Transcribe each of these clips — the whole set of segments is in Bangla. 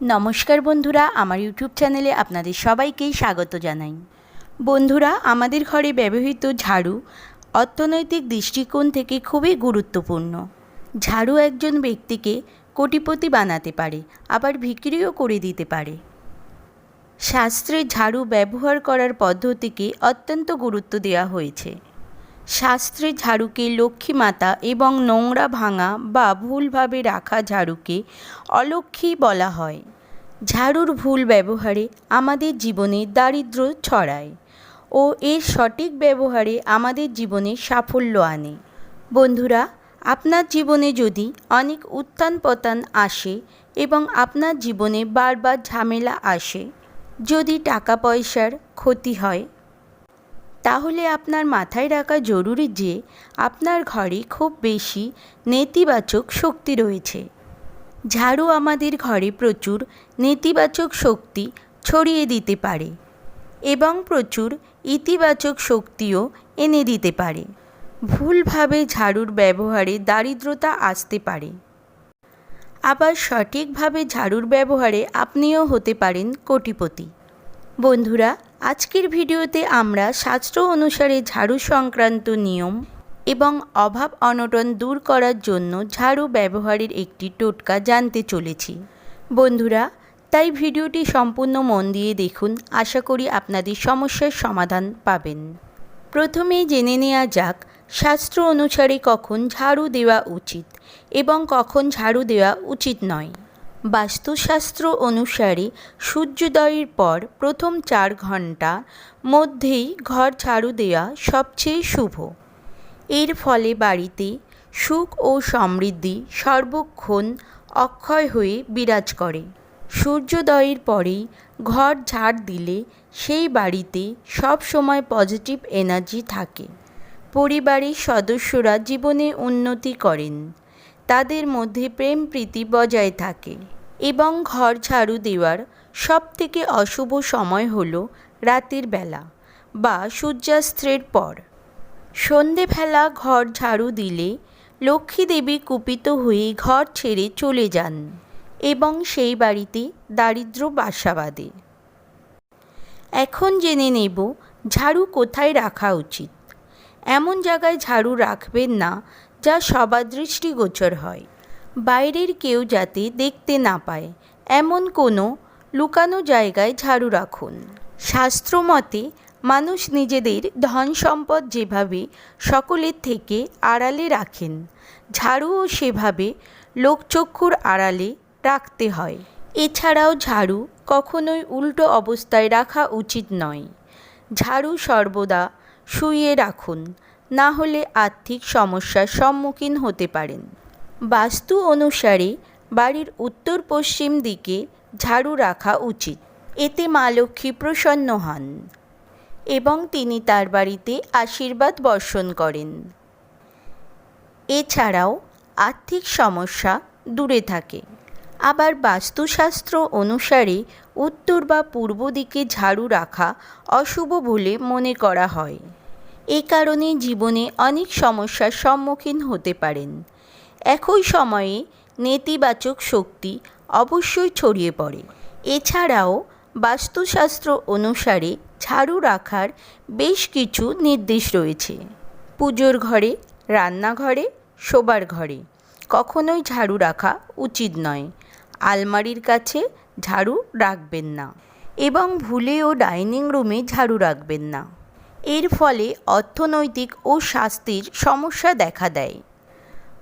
নমস্কার বন্ধুরা, আমার ইউটিউব চ্যানেলে আপনাদের সবাইকেই স্বাগত জানাই। বন্ধুরা, আমাদের ঘরে ব্যবহৃত ঝাড়ু অর্থনৈতিক দৃষ্টিকোণ থেকে খুবই গুরুত্বপূর্ণ। ঝাড়ু একজন ব্যক্তিকে কোটিপতি বানাতে পারে, আবার বিক্রিও করে দিতে পারে। শাস্ত্রে ঝাড়ু ব্যবহার করার পদ্ধতিকে অত্যন্ত গুরুত্ব দেওয়া হয়েছে। শাস্ত্রে ঝাড়ুকে লক্ষ্মী মাতা এবং নোংরা ভাঙা বা ভুলভাবে রাখা ঝাড়ুকে অলক্ষ্মী বলা হয়। ঝাড়ুর ভুল ব্যবহারে আমাদের জীবনে দারিদ্র ছড়ায় ও এর সঠিক ব্যবহারে আমাদের জীবনে সাফল্য আনে। বন্ধুরা, আপনার জীবনে যদি অনেক উত্থান পতন আসে এবং আপনার জীবনে বারবার ঝামেলা আসে, যদি টাকা পয়সার ক্ষতি হয় তাহলে আপনার মাথায় রাখা জরুরি যে, আপনার ঘরে খুব বেশি নেতিবাচক শক্তি রয়েছে। ঝাড়ু আমাদের ঘরে প্রচুর নেতিবাচক শক্তি ছড়িয়ে দিতে পারে এবং প্রচুর ইতিবাচক শক্তিও এনে দিতে পারে। ভুলভাবে ঝাড়ুর ব্যবহারে দারিদ্রতা আসতে পারে। আবার সঠিকভাবে ঝাড়ুর ব্যবহারে আপনিও হতে পারেন কোটিপতি। বন্ধুরা, আজকের ভিডিওতে আমরা শাস্ত্র অনুসারে ঝাড়ু সংক্রান্ত নিয়ম এবং অভাব অনটন দূর করার জন্য ঝাড়ু ব্যবহারের একটি টোটকা জানতে চলেছি। বন্ধুরা, তাই ভিডিওটি সম্পূর্ণ মন দিয়ে দেখুন, আশা করি আপনাদের সমস্যার সমাধান পাবেন। প্রথমেই জেনে নেওয়া যাক, শাস্ত্র অনুসারে কখন ঝাড়ু দেওয়া উচিত এবং কখন ঝাড়ু দেওয়া উচিত নয়। বাস্তুশাস্ত্র অনুসারে সূর্যোদয়ের পর প্রথম চার ঘণ্টা মধ্যেই ঘর ঝাড়ু দেওয়া সবচেয়ে শুভ। এর ফলে বাড়িতে সুখ ও সমৃদ্ধি সর্বক্ষণ অক্ষয় হয়ে বিরাজ করে। সূর্যোদয়ের পরেই ঘর ঝাড় দিলে সেই বাড়িতে সব সময় পজিটিভ এনার্জি থাকে। পরিবারের সদস্যরা জীবনে উন্নতি করেন। তাদের মধ্যে প্রেম প্রীতি বজায় থাকে। এবং ঘর ঝাড়ু দেওয়ার সবথেকে অশুভ সময় হল রাতের বেলা বা সূর্যাস্তের পর। সন্ধেবেলা ঘর ঝাড়ু দিলে লক্ষ্মী দেবী কুপিত হয়ে ঘর ছেড়ে চলে যান এবং সেই বাড়িতে দারিদ্র বাসা বাঁধে। এখন জেনে নেব ঝাড়ু কোথায় রাখা উচিত। এমন জায়গায় ঝাড়ু রাখবেন না যা সবার দৃষ্টিগোচর হয়। বাইরের কেউ যাতে দেখতে না পায়, এমন কোনো লুকানো জায়গায় ঝাড়ু রাখুন। শাস্ত্রমতে, মানুষ নিজেদের ধন সম্পদ যেভাবে সকলের থেকে আড়ালে রাখেন, ঝাড়ুও সেভাবে লোকচক্ষুর আড়ালে রাখতে হয়। এছাড়াও ঝাড়ু কখনোই উল্টো অবস্থায় রাখা উচিত নয়। ঝাড়ু সর্বদা শুইয়ে রাখুন, না হলে আর্থিক সমস্যার সম্মুখীন হতে পারেন। বাস্তু অনুসারে বাড়ির উত্তর পশ্চিম দিকে ঝাড়ু রাখা উচিত। এতে মা লক্ষ্মী প্রসন্ন হন এবং তিনি তার বাড়িতে আশীর্বাদ বর্ষণ করেন। এছাড়াও আর্থিক সমস্যা দূরে থাকে। আবার বাস্তুশাস্ত্র অনুসারে উত্তর বা পূর্ব দিকে ঝাড়ু রাখা অশুভ বলে মনে করা হয়। এ কারণে জীবনে অনেক সমস্যার সম্মুখীন হতে পারেন। একই সময়ে নেতিবাচক শক্তি অবশ্যই ছড়িয়ে পড়ে। এছাড়াও বাস্তুশাস্ত্র অনুসারে ঝাড়ু রাখার বেশ কিছু নির্দেশ রয়েছে। পুজোর ঘরে, রান্নাঘরে, শোবার ঘরে কখনোই ঝাড়ু রাখা উচিত নয়। আলমারির কাছে ঝাড়ু রাখবেন না এবং ভুলেও ডাইনিং রুমে ঝাড়ু রাখবেন না। এর ফলে অর্থনৈতিক ও স্বাস্থ্যের সমস্যা দেখা দেয়।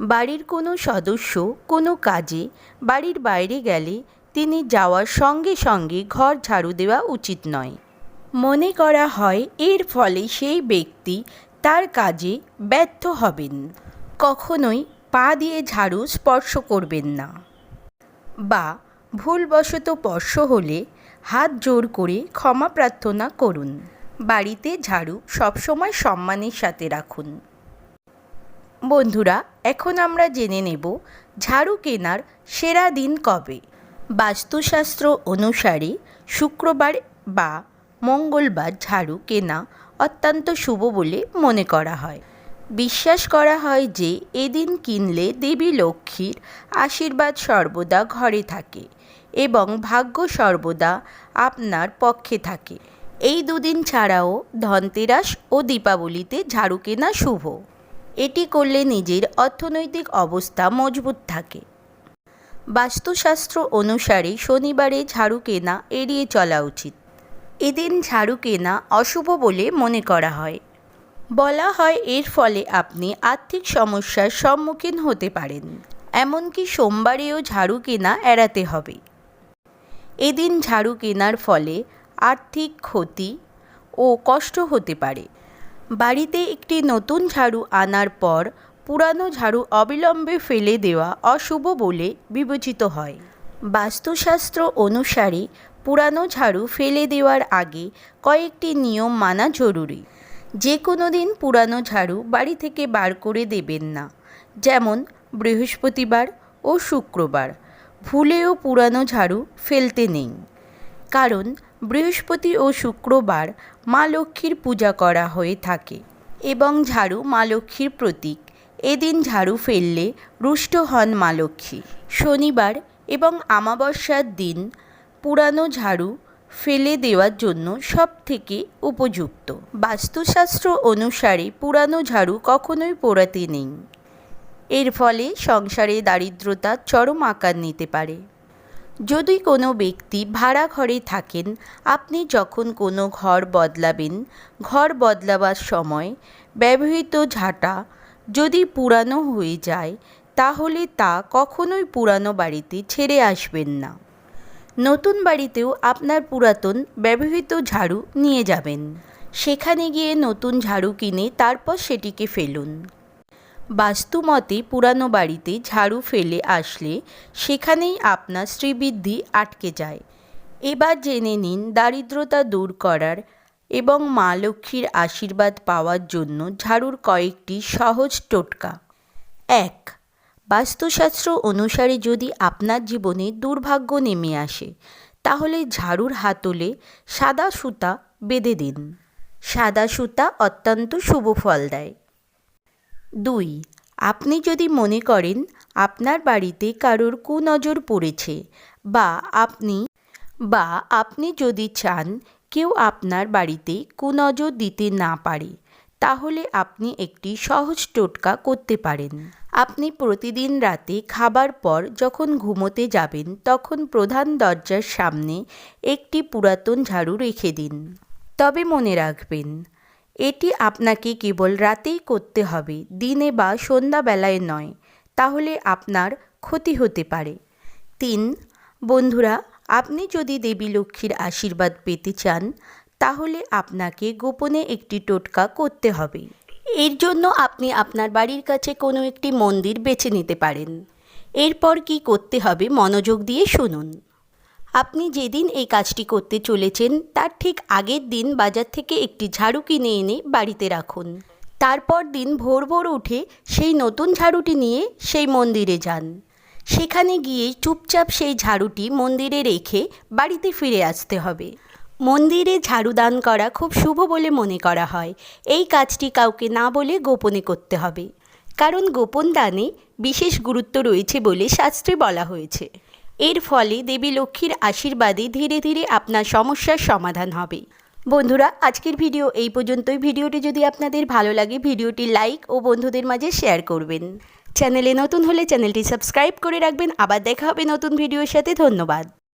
বাড়ির কোনো সদস্য, কোনো কাজে, বাড়ির বাইরে গেলে তিনি যাওয়ার সঙ্গে সঙ্গে ঘর ঝাড়ু দেওয়া উচিত নয়। মনে করা হয় এর ফলে সেই ব্যক্তি তার কাজে ব্যর্থ হবেন। কখনোই পা দিয়ে ঝাড়ু স্পর্শ করবেন না। বা ভুলবশত স্পর্শ হলে হাত জোর করে ক্ষমা প্রার্থনা করুন। বাড়িতে ঝাড়ু সবসময় সম্মানের সাথে রাখুন। বন্ধুরা, এখন আমরা জেনে নেব ঝাড়ু কেনার সেরা দিন কবে। বাস্তুশাস্ত্র অনুসারে শুক্রবার বা মঙ্গলবার ঝাড়ু কেনা অত্যন্ত শুভ বলে মনে করা হয়। বিশ্বাস করা হয় যে, এদিন কিনলে দেবী লক্ষ্মীর আশীর্বাদ সর্বদা ঘরে থাকে এবং ভাগ্য সর্বদা আপনার পক্ষে থাকে। এই দুদিন ছাড়াও ধনতেরাস ও দীপাবলিতে ঝাড়ু কেনা শুভ। এটি করলে নিজের অর্থনৈতিক অবস্থা মজবুত থাকে। বাস্তুশাস্ত্র অনুসারে শনিবারে ঝাড়ু কেনা এড়িয়ে চলা উচিত। এদিন ঝাড়ু কেনা অশুভ বলে মনে করা হয়। বলা হয় এর ফলে আপনি আর্থিক সমস্যার সম্মুখীন হতে পারেন। এমনকি সোমবারেও ঝাড়ু কেনা এড়াতে হবে। এদিন ঝাড়ু কেনার ফলে আর্থিক ক্ষতি ও কষ্ট হতে পারে। বাড়িতে একটি নতুন ঝাড়ু আনার পর পুরানো ঝাড়ু অবিলম্বে ফেলে দেওয়া অশুভ বলে বিবেচিত হয়। বাস্তুশাস্ত্র অনুসারে পুরানো ঝাড়ু ফেলে দেওয়ার আগে কয়েকটি নিয়ম মানা জরুরি। যে কোনো দিন পুরানো ঝাড়ু বাড়ি থেকে বার করে দেবেন না। যেমন বৃহস্পতিবার ও শুক্রবার। ভুলেও পুরানো ঝাড়ু ফেলতে নেই। কারণ বৃহস্পতি ও শুক্রবার মা লক্ষ্মীর পূজা করা হয়ে থাকে এবং ঝাড়ু মা লক্ষ্মীর প্রতীক। এদিন ঝাড়ু ফেললে রুষ্ট হন মা লক্ষ্মী। শনিবার এবং আমাবস্যার দিন পুরানো ঝাড়ু ফেলে দেওয়ার জন্য সব থেকে উপযুক্ত। বাস্তুশাস্ত্র অনুসারে পুরানো ঝাড়ু কখনোই পোড়াতে নেই। এর ফলে সংসারে দারিদ্রতা চরম আকার নিতে পারে। যদি কোনো ব্যক্তি ভাড়া ঘরে থাকেন, আপনি যখন কোনো ঘর বদলাবেন, ঘর বদলাবার সময় ব্যবহৃত ঝাঁটা যদি পুরানো হয়ে যায়, তাহলে তা কখনোই পুরানো বাড়িতে ছেড়ে আসবেন না। নতুন বাড়িতেও আপনার পুরাতন ব্যবহৃত ঝাড়ু নিয়ে যাবেন। সেখানে গিয়ে নতুন ঝাড়ু কিনে তারপর সেটিকে ফেলুন। বাস্তুমতে পুরানো বাড়িতে ঝাড়ু ফেলে আসলে সেখানেই আপনার শ্রীবৃদ্ধি আটকে যায়। এবার জেনে নিন দারিদ্রতা দূর করার এবং মা লক্ষ্মীর আশীর্বাদ পাওয়ার জন্য ঝাড়ুর কয়েকটি সহজ টোটকা। এক, বাস্তুশাস্ত্র অনুসারে যদি আপনার জীবনে দুর্ভাগ্য নেমে আসে, তাহলে ঝাড়ুর হাতলে সাদা সুতা বেঁধে দিন। সাদা সুতা অত্যন্ত শুভ ফল দেয়। দুই, আপনি যদি মনে করেন আপনার বাড়িতে কারোর কুনজর পড়েছে বা আপনি বা আপনি যদি চান কেউ আপনার বাড়িতে কুনজর দিতে না পারে, তাহলে আপনি একটি সহজ টোটকা করতে পারেন। আপনি প্রতিদিন রাতে খাবার পর যখন ঘুমোতে যাবেন, তখন প্রধান দরজার সামনে একটি পুরাতন ঝাড়ু রেখে দিন। তবে মনে রাখবেন এটি আপনাকে কেবল রাতেই করতে হবে, দিনে বা সন্ধ্যাবেলায় নয়, তাহলে আপনার ক্ষতি হতে পারে। তিন, বন্ধুরা, আপনি যদি দেবী লক্ষ্মীর আশীর্বাদ পেতে চান, তাহলে আপনাকে গোপনে একটি টোটকা করতে হবে। এর জন্য আপনি আপনার বাড়ির কাছে কোনো একটি মন্দির বেছে নিতে পারেন। এরপর কি করতে হবে, মনোযোগ দিয়ে শুনুন। আপনি যেদিন এই কাজটি করতে চলেছেন, তার ঠিক আগের দিন বাজার থেকে একটি ঝাড়ু কিনে এনে বাড়িতে রাখুন। তারপর দিন ভোর ভোর উঠে সেই নতুন ঝাড়ুটি নিয়ে সেই মন্দিরে যান। সেখানে গিয়ে চুপচাপ সেই ঝাড়ুটি মন্দিরে রেখে বাড়িতে ফিরে আসতে হবে। মন্দিরে ঝাড়ু দান করা খুব শুভ বলে মনে করা হয়। এই কাজটি কাউকে না বলে গোপনে করতে হবে। কারণ গোপন দানে বিশেষ গুরুত্ব রয়েছে বলে শাস্ত্রে বলা হয়েছে। এর ফলে দেবী লক্ষ্মীর আশীর্বাদে ধীরে ধীরে আপনার সমস্যার সমাধান হবে। বন্ধুরা, আজকের ভিডিও এই পর্যন্তই। ভিডিওটি যদি আপনাদের ভালো লাগে, ভিডিওটি লাইক ও বন্ধুদের মাঝে শেয়ার করবেন। চ্যানেলে নতুন হলে চ্যানেলটি সাবস্ক্রাইব করে রাখবেন। আবার দেখা হবে নতুন ভিডিওর সাথে। ধন্যবাদ।